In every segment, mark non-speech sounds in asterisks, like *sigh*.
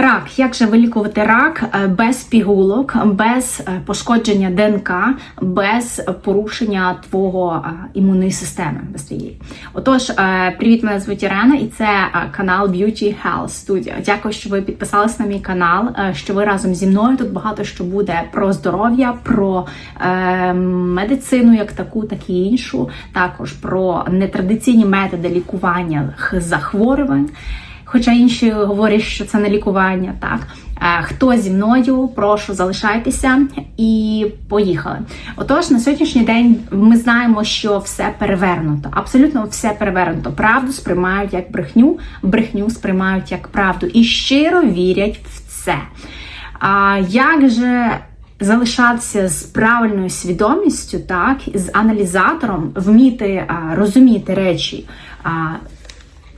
Рак, як же вилікувати рак е, без пігулок, без е, пошкодження ДНК, без порушення твого е, імунної системи без твоєї. Отож, привіт, мене звуть Ірена, і це канал Beauty Health Studio. Дякую, що ви підписались на мій канал, що ви разом зі мною. Тут багато що буде про здоров'я, про медицину, як таку, так і іншу, також про нетрадиційні методи лікування захворювань. Хоча інші говорять, що це не лікування, так. Е, Хто зі мною, прошу залишайтеся і поїхали. Отож, на сьогоднішній день ми знаємо, що все перевернуто. Абсолютно все перевернуто. Правду сприймають як брехню, брехню сприймають як правду і щиро вірять в це. А як же залишатися з правильною свідомістю, так, з аналізатором, вміти а, розуміти речі? А,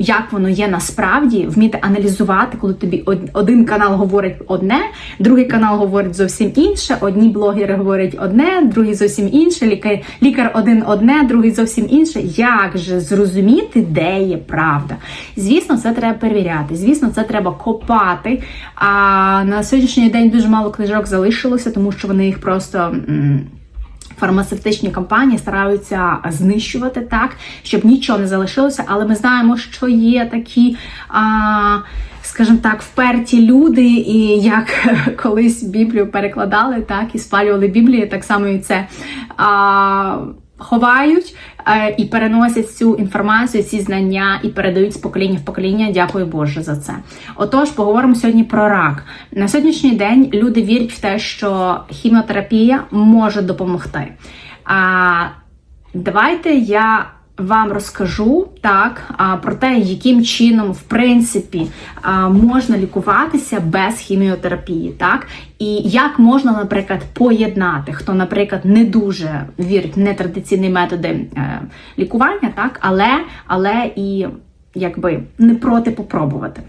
як воно є насправді, вміти аналізувати, коли тобі один канал говорить одне, другий канал говорить зовсім інше. Одні блогери говорять одне, другий зовсім інше. Лікар, лікар один одне, другий зовсім інше. Як же зрозуміти, де є правда? Звісно, це треба перевіряти. Звісно, це треба копати. А на сьогоднішній день дуже мало книжок залишилося, тому що вони їх просто. Фармацевтичні компанії стараються знищувати так, щоб нічого не залишилося, але ми знаємо, що є такі, а, скажімо так, вперті люди, і як *laughs* колись Біблію перекладали, так і спалювали Біблію, так само і це. А, ховають е, і переносять цю інформацію, ці знання і передають з покоління в покоління. Дякую Боже за це. Отож, поговоримо сьогодні про рак. На сьогоднішній день люди вірять в те, що хіміотерапія може допомогти. А давайте я вам розкажу так про те, яким чином в принципі можна лікуватися без хіміотерапії, так і як можна, наприклад, поєднати, хто, наприклад, не дуже вірить в нетрадиційні методи е, лікування, так, але, але і якби не проти попробувати.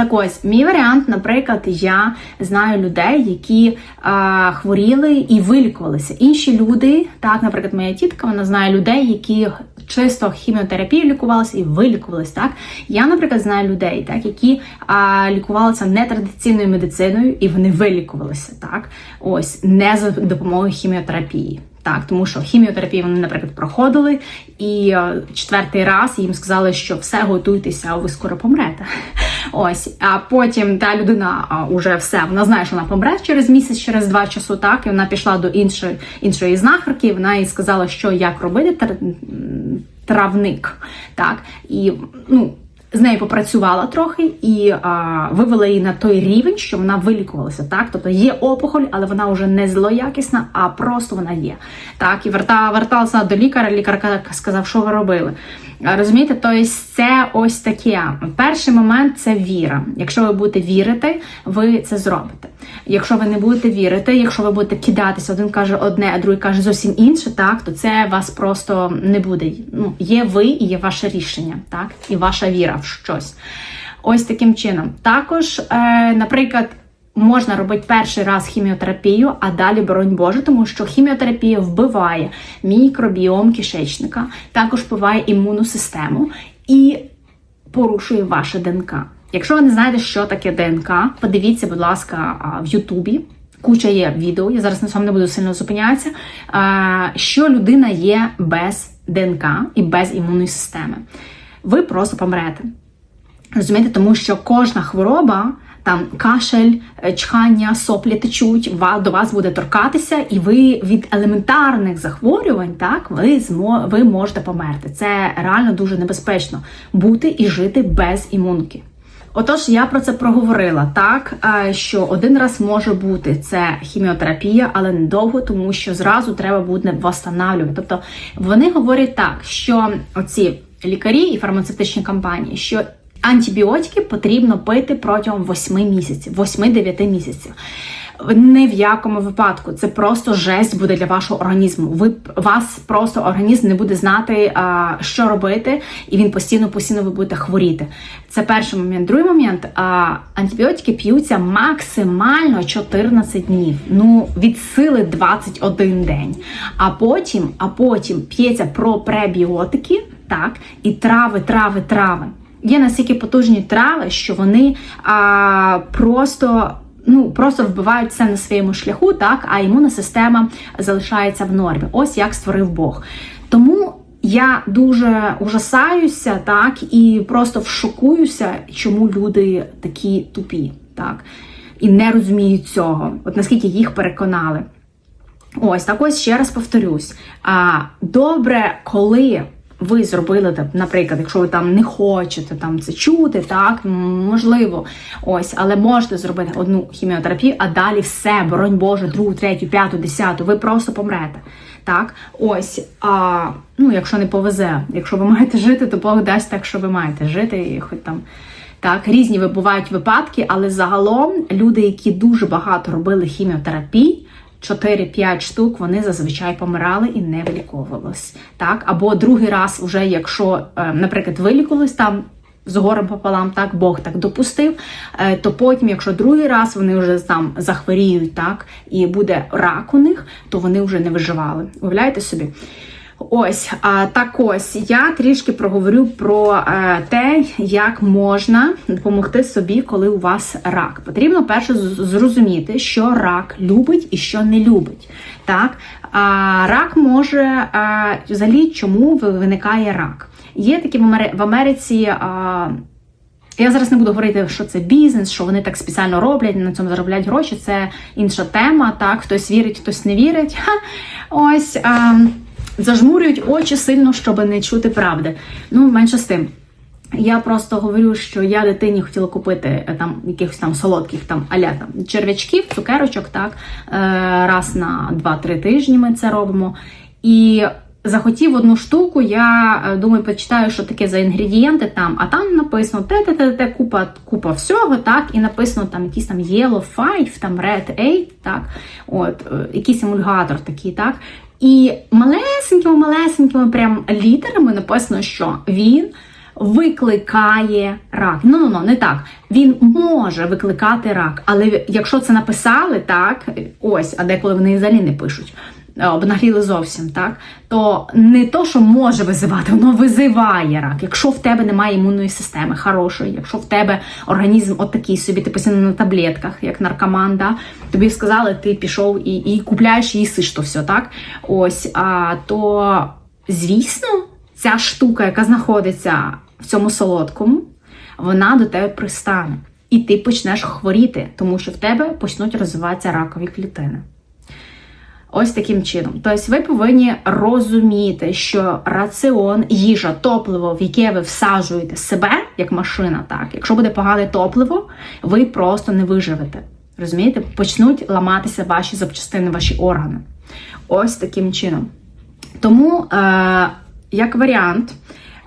Так ось, мій варіант, наприклад, я знаю людей, які а, хворіли і вилікувалися. Інші люди, так, наприклад, моя тітка, вона знає людей, які чисто хіміотерапією лікувалися і вилікувалися. Так, я, наприклад, знаю людей, так, які а, лікувалися нетрадиційною медициною і вони вилікувалися. Так, ось не за допомогою хіміотерапії. Так, тому що хіміотерапію вони, наприклад, проходили, і е, четвертий раз їм сказали, що все готуйтеся, ви скоро помрете. Ось, а потім та людина а, уже все, вона знає, що вона помре через місяць, через два часу, так, і вона пішла до іншої іншої знахарки, вона їй сказала, що як робити травник. Так, і ну. З нею попрацювала трохи і а, вивела її на той рівень, що вона вилікувалася. Так, тобто є опухоль, але вона вже не злоякісна, а просто вона є. Так, і верта, верталася до лікаря. Лікар сказав, що ви робили. А, Розумієте, тобто це ось таке. Перший момент це віра. Якщо ви будете вірити, ви це зробите. Якщо ви не будете вірити, якщо ви будете кидатися, один каже одне, а другий каже зовсім інше, так то це вас просто не буде. Ну, є ви і є ваше рішення, так, і ваша віра в щось. Ось таким чином. Також, е, наприклад. Можна робити перший раз хіміотерапію, а далі боронь Боже, тому що хіміотерапія вбиває мікробіом кишечника, також вбиває імунну систему і порушує ваше ДНК. Якщо ви не знаєте, що таке ДНК, подивіться, будь ласка, в Ютубі. Куча є відео, я зараз на цьому не буду сильно зупинятися. Що людина є без ДНК і без імунної системи. Ви просто помрете. Розумієте, тому що кожна хвороба, там кашель, е, чхання, соплі течуть, до вас буде торкатися, і ви від елементарних захворювань, так, ви змо, ви можете померти. Це реально дуже небезпечно бути і жити без імунки. Отож, я про це проговорила так, е, що один раз може бути це хіміотерапія, але недовго, тому що зразу треба буде восстанавлювати. Тобто вони говорять так, що оці лікарі і фармацевтичні компанії, що антибіотики потрібно пити протягом 8 місяців, 8-9 місяців. Ні в якому випадку це просто жесть буде для вашого організму. Ви вас просто організм не буде знати, а, що робити, і він постійно постійно ви будете хворіти. Це перший момент. Другий момент а, антибіотики п'ються максимально 14 днів. Ну від сили 21 день. А потім, а потім п'ється про пребіотики, так і трави, трави, трави. Є настільки потужні трави, що вони а, просто. Ну, просто вбивають все на своєму шляху, так, а імунна система залишається в нормі. Ось як створив Бог. Тому я дуже ужасаюся, так, і просто вшокуюся, чому люди такі тупі, так, і не розуміють цього. От наскільки їх переконали. Ось так ось ще раз повторюсь. Добре, коли ви зробили наприклад, якщо ви там не хочете там це чути, так можливо, ось, але можете зробити одну хіміотерапію, а далі все, боронь Боже, другу, третю, п'яту, десяту, ви просто помрете. Так, ось, а, ну, якщо не повезе, якщо ви *laughs* маєте жити, то Бог дасть так, що ви маєте жити, і хоч там. Так, різні бувають випадки, але загалом люди, які дуже багато робили хіміотерапій, 4-5 штук, вони зазвичай помирали і не виліковувались. Так, або другий раз, вже якщо, е, наприклад, вилікувались там. З горем пополам, так Бог так допустив. е, То потім, якщо другий раз вони вже там захворіють, так і буде рак у них, то вони вже не виживали. Уявляєте собі? Ось так ось я трішки проговорю про е, те, як можна допомогти собі, коли у вас рак. Потрібно перше зрозуміти, що рак любить і що не любить. Так, рак може взагалі чому виникає рак? Є такі в Амери- в Америці. Я зараз не буду говорити, що це бізнес, що вони так спеціально роблять, на цьому заробляють гроші. Це інша тема. Так, хтось вірить, хтось не вірить. Ха, ось а, зажмурюють очі сильно, щоб не чути правди. Ну, менше з тим. Я просто говорю, що я дитині хотіла купити е, там якихось там солодких там аля там черв'ячків, цукерочок, так е, раз на 2-3 тижні ми це робимо. І захотів одну штуку, я е, думаю, почитаю, що таке за інгредієнти там, а там написано те, те, те, те, купа, купа всього, так, і написано там якийсь там Yellow 5, там Red 8, так, от, якийсь емульгатор такий, так. І малесенькими, малесенькими прям літерами написано, що він викликає рак. Ну, ну, ну, не так. Він може викликати рак, але якщо це написали, так, ось, а деколи вони взагалі не пишуть, обнагліли зовсім, так, то не то, що може визивати, воно визиває рак. Якщо в тебе немає імунної системи хорошої, якщо в тебе організм от такий собі, ти постійно на таблетках, як наркоман, да, тобі сказали, ти пішов і, і купляєш і їсиш то все, так? Ось, а, то, звісно, ця штука, яка знаходиться в цьому солодкому, вона до тебе пристане. І ти почнеш хворіти, тому що в тебе почнуть розвиватися ракові клітини. Ось таким чином. Тобто ви повинні розуміти, що раціон, їжа, топливо, в яке ви всаджуєте себе, як машина, так, якщо буде погане топливо, ви просто не виживете. Розумієте? Почнуть ламатися ваші запчастини, ваші органи. Ось таким чином. Тому, е, як варіант,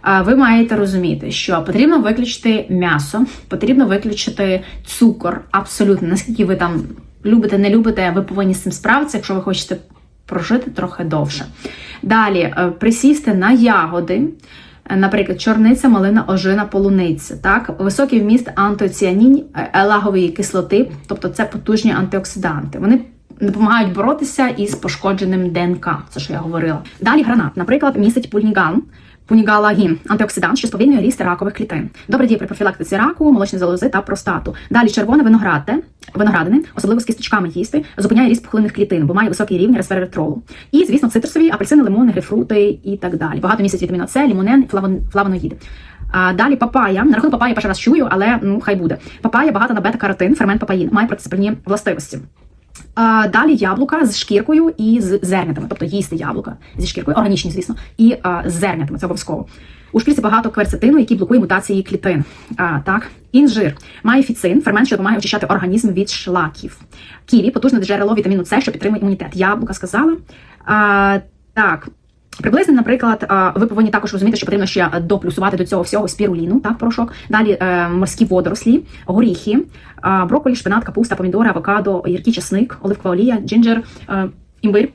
е, ви маєте розуміти, що потрібно виключити м'ясо, потрібно виключити цукор, абсолютно. Наскільки ви там любите, не любите, ви повинні з цим справитися, якщо ви хочете прожити трохи довше. Далі е, присісти на ягоди. е, Наприклад, чорниця, малина, ожина, полуниця. Так, високий вміст антоціанін, е, елагової кислоти, тобто це потужні антиоксиданти. Вони допомагають боротися із пошкодженим ДНК, це що я говорила. Далі гранат, наприклад, містить пульніган. Пунігалагін антиоксидант, що сповільнює ріст ракових клітин. Добре діє при профілактиці раку, молочної залози та простату. Далі червоне виноградне, виноградини, особливо з кісточками їсти, зупиняє ріст пухлинних клітин, бо має високий рівень ресвератролу. І, звісно, цитрусові, апельсини, лимони, грейпфрути і так далі. Багато містить вітаміну С, лімонен, флавоноїди. А далі папая. На рахунок папаї перший раз чую, але ну хай буде. Папая багата на бета-каротин, фермент папаїн, має протизапальні властивості. А, далі яблука з шкіркою і з зернятами, тобто їсти яблука зі шкіркою, органічні, звісно, і а, з зернятами, це обов'язково. У шкірці багато кверцетину, який блокує мутації клітин. А, так. Інжир має фіцин, фермент, що допомагає очищати організм від шлаків. Ківі потужне джерело вітаміну С, що підтримує імунітет. Яблука сказала. А, так. Приблизно, наприклад, ви повинні також розуміти, що потрібно ще доплюсувати до цього всього спіруліну, так, порошок. Далі е, морські водорослі, горіхи, брокколі, шпинат, капуста, помідори, авокадо, гіркий часник, оливкова олія, джинджер, е, імбир,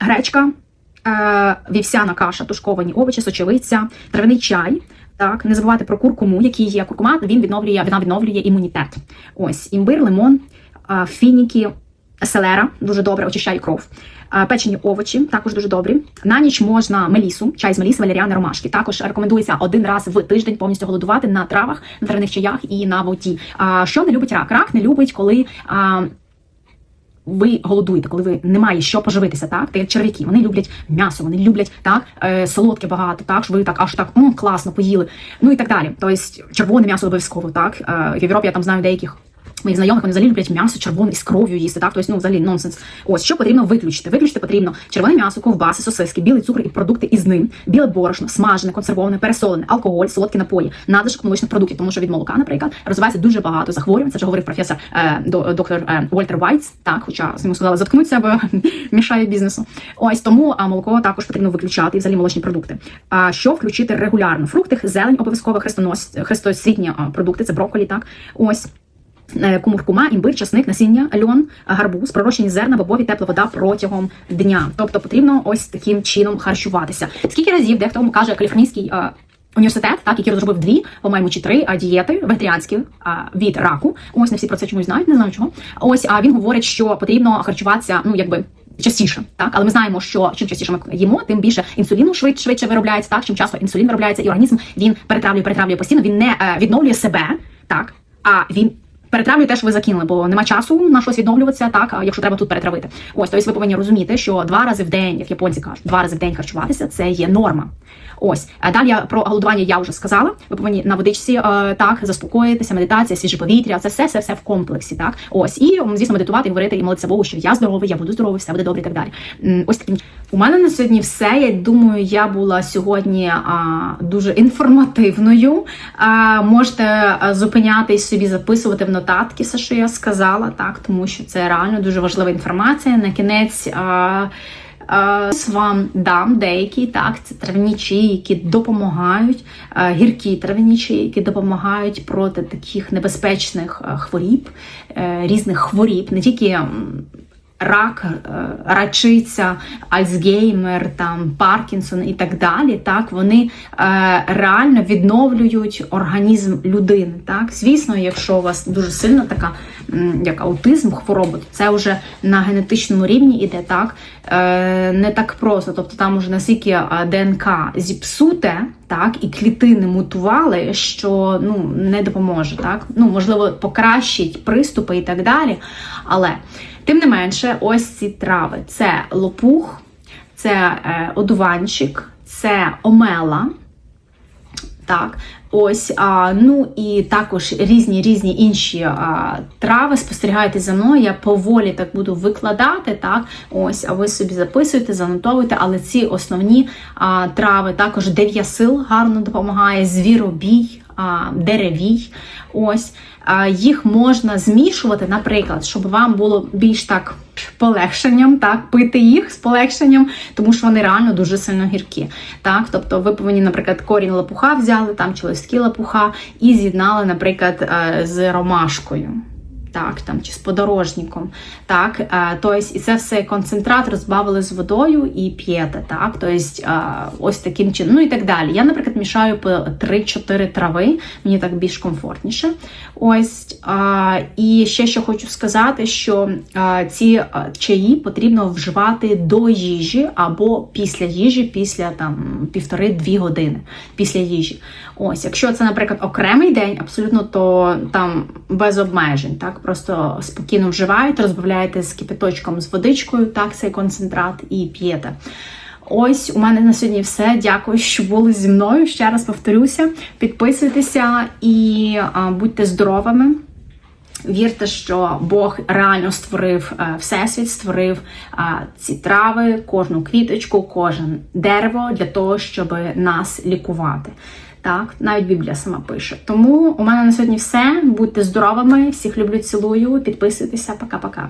гречка, е, вівсяна каша, тушковані овочі, сочевиця, травяний чай. Так, не забувати про куркуму, який є куркума, він відновлює, вона відновлює імунітет. Ось імбир, лимон, фініки, селера дуже добре очищає кров. Е, Печені овочі також дуже добрі. На ніч можна мелісу, чай з меліси, валеріани, ромашки. Також рекомендується один раз в тиждень повністю голодувати на травах, на травяних чаях і на воді. Що не любить рак? Рак не любить, коли. Ви голодуєте, коли ви немає що поживитися, так? Та як черв'яки, вони люблять м'ясо, вони люблять так, е, солодке багато, так, що ви так аж так м, класно поїли. Ну і так далі. Тобто червоне м'ясо обов'язково, так. Е, в Європі я там знаю деяких. Моїх знайомих вони взагалі люблять м'ясо червоне із кров'ю їсти, так? Тобто, ну, взагалі нонсенс. Ось що потрібно виключити. Виключити потрібно червоне м'ясо, ковбаси, сосиски, білий цукор і продукти із ним, біле борошно, смажене, консервоване, пересолене, алкоголь, солодкі напої, надлишок молочних продуктів, тому що від молока, наприклад, розвивається дуже багато захворювань. Це вже говорив професор е, доктор е, Вольтер Вайтс. Так, хоча йому сказали заткнутися, бо *laughs* мішає бізнесу. Ось тому а молоко також потрібно виключати і взагалі молочні продукти. А що включити регулярно? Фрукти, зелень, обов'язково хрестонос, хрестосвітні продукти, це брокколі, так ось. Е, Кумуркума, імбир, часник, насіння, льон, гарбуз, пророщені зерна, бобові, тепла вода протягом дня. Тобто потрібно ось таким чином харчуватися. Скільки разів дехто каже каліфорнійський е, університет, так який розробив дві, по-моєму, чи три а, дієти вегетаріанські від раку. Ось не всі про це чомусь знають, не знаю чого. Ось а він говорить, що потрібно харчуватися, ну якби. Частіше, так, але ми знаємо, що чим частіше ми їмо, тим більше інсуліну швидше, швидше виробляється. Так, чим часто інсулін виробляється, і організм він перетравлює, перетравлює постійно. Він не е, відновлює себе, так, а він перетравлює те, що ви закинули, бо нема часу на щось відновлюватися, так, якщо треба тут перетравити. Ось, тобто ви повинні розуміти, що два рази в день, як японці кажуть, два рази в день харчуватися це є норма. Ось далі я про голодування я вже сказала. Ви повинні на водичці е, так заспокоїтися, медитація, свіже повітря. Це все, все, все в комплексі. Так, ось і звісно, медитувати, говорити і молитися Богу, що я здоровий, я буду здоровий, все буде добре і так далі. Ось таким у мене на сьогодні все. Я думаю, я була сьогодні а, дуже інформативною. А, можете зупинятись собі, записувати в нотатки все, що я сказала, так тому що це реально дуже важлива інформація. На кінець. А, Е, Вам дам деякі так, це травнічі, які допомагають, а, гіркі травнічі, які допомагають проти таких небезпечних хворіб, е, різних хворіб, не тільки рак, е, рачиця, Альцгеймер, там Паркінсон і так далі. Так вони е, реально відновлюють організм людини. Так, звісно, якщо у вас дуже сильна така як аутизм, хвороба, то це вже на генетичному рівні іде так. Е, не так просто. Тобто там уже настільки ДНК зіпсуте, так, і клітини мутували, що ну не допоможе. Так, ну можливо, покращить приступи і так далі. Але тим не менше, ось ці трави: це лопух, це е, одуванчик, це омела. Так, ось, а, ну і також різні різні інші а, трави. Спостерігайте за мною. Я поволі так буду викладати. Так, ось, а ви собі записуєте, занотовуйте, але ці основні а, трави також дев'ясил гарно допомагає, звіробій, деревій. Ось їх можна змішувати, наприклад, щоб вам було більш так полегшенням, так, пити їх з полегшенням, тому що вони реально дуже сильно гіркі. Так, тобто ви повинні, наприклад, корінь лопуха взяли там чи листки лопуха і з'єднали, наприклад, з ромашкою. Так, там чи з подорожником, так, е, тобто, і це все концентрат розбавили з водою і п'єте, так, тобто, е, ось таким чином, ну і так далі. Я, наприклад, мішаю по 3-4 трави, мені так більш комфортніше. Ось, е, і ще що хочу сказати, що ці чаї потрібно вживати до їжі або після їжі, після там півтори-дві години після їжі. Ось, якщо це, наприклад, окремий день, абсолютно то там без обмежень, так просто спокійно вживаєте, розбавляєте з кипяточком з водичкою, так, цей концентрат і п'єте. Ось у мене на сьогодні все. Дякую, що були зі мною. Ще раз повторюся. Підписуйтеся і а, будьте здоровими. Вірте, що Бог реально створив е, всесвіт, створив е, ці трави, кожну квіточку, кожен дерево для того, щоб нас лікувати. Так, навіть Біблія сама пише. Тому у мене на сьогодні все. Будьте здоровими, всіх люблю, цілую. Підписуйтеся, пока-пока.